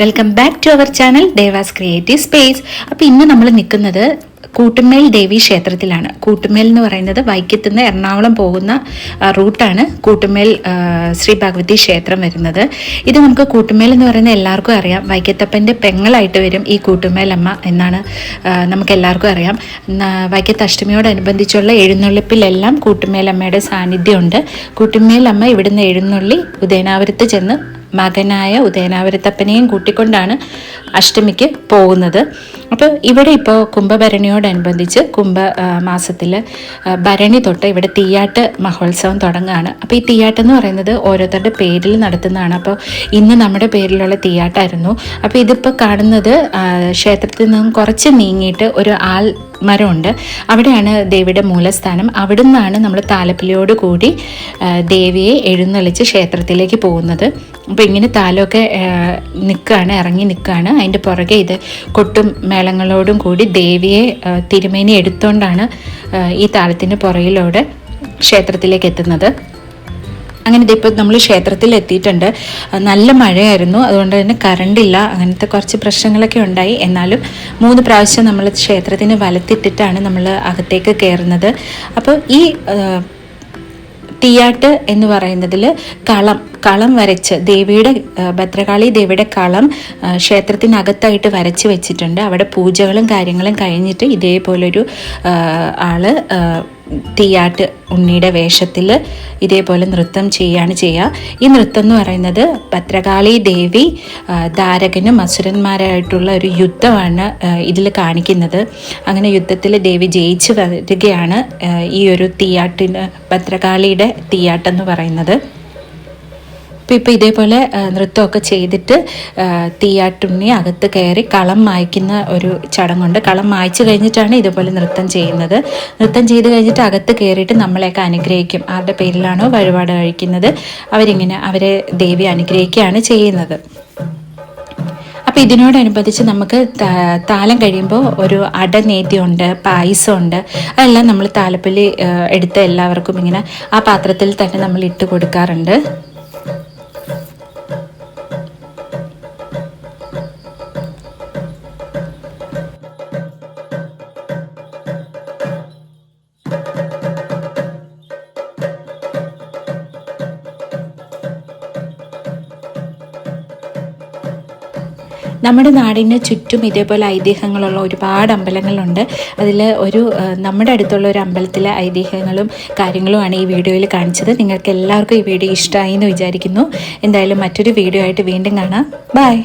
Welcome back to our channel Deva's creative space അപ്പോൾ ഇന്ന് നമ്മൾ നിൽക്കുന്നത് കൂട്ടുമേൽ ദേവി ക്ഷേത്രത്തിലാണ്. കൂട്ടുമേൽ എന്ന് പറയുന്നത് വൈക്കത്തുനിന്ന് എറണാകുളം പോകുന്ന റൂട്ടാണ് കൂട്ടുമേൽ ശ്രീ ഭഗവതി ക്ഷേത്രം വരുന്നത്. ഇത് നമുക്ക് കൂട്ടുമേൽ എന്ന് പറയുന്നത് എല്ലാവർക്കും അറിയാം. വൈക്കത്തപ്പന്റെ പെങ്ങളായിട്ട് വരും ഈ കൂട്ടുമേലമ്മ എന്നാണ് നമുക്ക് എല്ലാവർക്കും അറിയാം. വൈക്കത്തഷ്ടമിയോടനുബന്ധിച്ചുള്ള എഴുന്നള്ളിപ്പിലെല്ലാം കൂട്ടുമേലമ്മയുടെ സാന്നിധ്യമുണ്ട്. കൂട്ടുമേലമ്മ ഇവിടുന്ന് എഴുന്നള്ളി ഉദയനാപുരത്ത് ചെന്ന് മകനായ ഉദയനാപുരത്തപ്പനെയും കൂട്ടിക്കൊണ്ടാണ് അഷ്ടമിക്ക് പോകുന്നത്. അപ്പോൾ ഇവിടെ ഇപ്പോൾ കുംഭഭരണിയോടനുബന്ധിച്ച് കുംഭ മാസത്തിൽ ഭരണി തൊട്ട് ഇവിടെ തീയാട്ട് മഹോത്സവം തുടങ്ങുകയാണ്. അപ്പോൾ ഈ തീയാട്ട് എന്ന് പറയുന്നത് ഓരോരുത്തരുടെ പേരിൽ നടത്തുന്നതാണ്. അപ്പോൾ ഇന്ന് നമ്മുടെ പേരിലുള്ള തീയാട്ടായിരുന്നു. അപ്പോൾ ഇതിപ്പോൾ കാണുന്നത് ക്ഷേത്രത്തിൽ നിന്നും കുറച്ച് നീങ്ങിയിട്ട് ഒരു ആൽ മരമുണ്ട്. അവിടെയാണ് ദേവിയുടെ മൂലസ്ഥാനം. അവിടെ നിന്നാണ് നമ്മൾ താലപ്പിലയോട് കൂടി ദേവിയെ എഴുന്നള്ളിച്ച് ക്ഷേത്രത്തിലേക്ക് പോകുന്നത്. അപ്പോൾ ഇങ്ങനെ താലമൊക്കെ നിൽക്കുകയാണ് ഇറങ്ങി നിൽക്കുകയാണ് അതിന്റെ പുറകെ ഇത് കൊട്ടും മേളങ്ങളോടും കൂടി ദേവിയെ തിരുമേനി എടുത്തുകൊണ്ടാണ് ഈ താളത്തിന്റെ പുറയിലൂടെ ക്ഷേത്രത്തിലേക്ക് എത്തുന്നത്. അങ്ങനെ ഇതിപ്പോൾ നമ്മൾ ക്ഷേത്രത്തിൽ എത്തിയിട്ടുണ്ട് നല്ല മഴയായിരുന്നു. അതുകൊണ്ട് തന്നെ കറണ്ട് ഇല്ല. അങ്ങനത്തെ കുറച്ച് പ്രശ്നങ്ങളൊക്കെ ഉണ്ടായി. എന്നാലും മൂന്ന് പ്രാവശ്യം നമ്മൾ ക്ഷേത്രത്തിന് വലത്തിട്ടിട്ടാണ് നമ്മൾ അകത്തേക്ക് കയറുന്നത് അപ്പോൾ ഈ തീയാട്ട് എന്ന് പറയുന്നതിൽ കളം കളം വരച്ച് ദേവിയുടെ ഭദ്രകാളി ദേവിയുടെ കളം ക്ഷേത്രത്തിനകത്തായിട്ട് വരച്ച് വെച്ചിട്ടുണ്ട്. അവിടെ പൂജകളും കാര്യങ്ങളും കഴിഞ്ഞിട്ട് ഇതേപോലൊരു ആൾ തീയാട്ട് ഉണ്ണിയുടെ വേഷത്തിൽ ഇതേപോലെ നൃത്തം ചെയ്യുകയാണ് ചെയ്യുക. ഈ നൃത്തം എന്ന് പറയുന്നത് ഭദ്രകാളി ദേവി ധാരകനും അസുരന്മാരായിട്ടുള്ള ഒരു യുദ്ധമാണ് ഇതിൽ കാണിക്കുന്നത്. അങ്ങനെ യുദ്ധത്തിൽ ദേവി ജയിച്ചു വരികയാണ് ഈ ഒരു തീയാട്ടിന് ഭദ്രകാളിയുടെ തീയാട്ടെന്ന് പറയുന്നത്. അപ്പോൾ ഇപ്പോൾ ഇതേപോലെ നൃത്തമൊക്കെ ചെയ്തിട്ട് തീയാട്ടുണ്ണി അകത്ത് കയറി കളം മായ്ക്കുന്ന ഒരു ചടങ്ങുണ്ട്. കളം മായ്ച്ചു കഴിഞ്ഞിട്ടാണ് ഇതുപോലെ നൃത്തം ചെയ്യുന്നത്. നൃത്തം ചെയ്ത് കഴിഞ്ഞിട്ട് അകത്ത് കയറിയിട്ട് നമ്മളെയൊക്കെ അനുഗ്രഹിക്കും. ആരുടെ പേരിലാണോ വഴിപാട് കഴിക്കുന്നത്. അവരിങ്ങനെ അവരെ ദേവി അനുഗ്രഹിക്കുകയാണ് ചെയ്യുന്നത്. അപ്പോൾ ഇതിനോടനുബന്ധിച്ച് നമുക്ക് താലം കഴിയുമ്പോൾ ഒരു അടനേദ്യമുണ്ട് പായസമുണ്ട്. അതെല്ലാം നമ്മൾ താലപ്പൊലി എടുത്ത് എല്ലാവർക്കും ഇങ്ങനെ ആ പാത്രത്തിൽ തന്നെ നമ്മൾ ഇട്ട് കൊടുക്കാറുണ്ട്. നമ്മുടെ നാടിന് ചുറ്റും ഇതേപോലെ ഐതിഹ്യങ്ങളുള്ള ഒരുപാട് അമ്പലങ്ങളുണ്ട്. അതിൽ ഒരു നമ്മുടെ അടുത്തുള്ള ഒരു അമ്പലത്തിലെ ഐതിഹ്യങ്ങളും കാര്യങ്ങളുമാണ് ഈ വീഡിയോയിൽ കാണിച്ചത്. നിങ്ങൾക്ക് എല്ലാവർക്കും ഈ വീഡിയോ ഇഷ്ടമായി എന്ന് വിചാരിക്കുന്നു. എന്തായാലും മറ്റൊരു വീഡിയോ ആയിട്ട് വീണ്ടും കാണാം. ബൈ